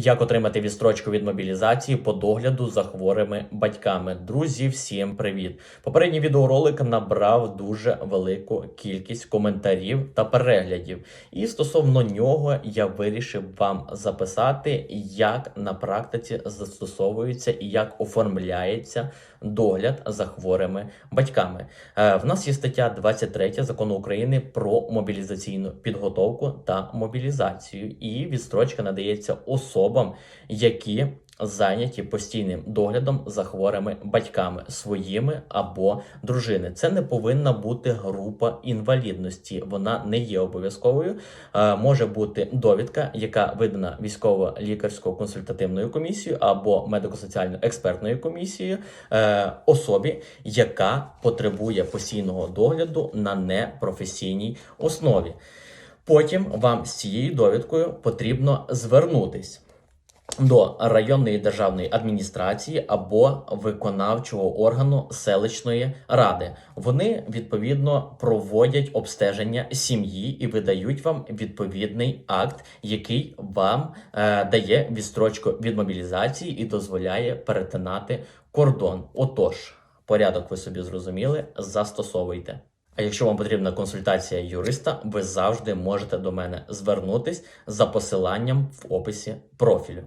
Як отримати відстрочку від мобілізації по догляду за хворими батьками? Друзі, всім привіт! Попередній відеоролик набрав дуже велику кількість коментарів та переглядів. І стосовно нього я вирішив вам записати, як на практиці застосовується і як оформляється догляд за хворими батьками. Е, В нас є стаття 23 закону України про мобілізаційну підготовку та мобілізацію, і відстрочка надається особам, які зайняті постійним доглядом за хворими батьками своїми або дружини. Це не повинна бути група інвалідності. Вона не є обов'язковою. Е, Може бути довідка, яка видана військово-лікарською консультативною комісією або медико-соціальною експертною комісією е, особі, яка потребує постійного догляду на непрофесійній основі. Потім вам з цією довідкою потрібно звернутись до районної державної адміністрації або виконавчого органу селищної ради. Вони відповідно проводять обстеження сім'ї і видають вам відповідний акт, який вам е, дає відстрочку від мобілізації і дозволяє перетинати кордон. Отож, порядок ви собі зрозуміли, застосовуйте. А якщо вам потрібна консультація юриста, ви завжди можете до мене звернутись за посиланням в описі профілю.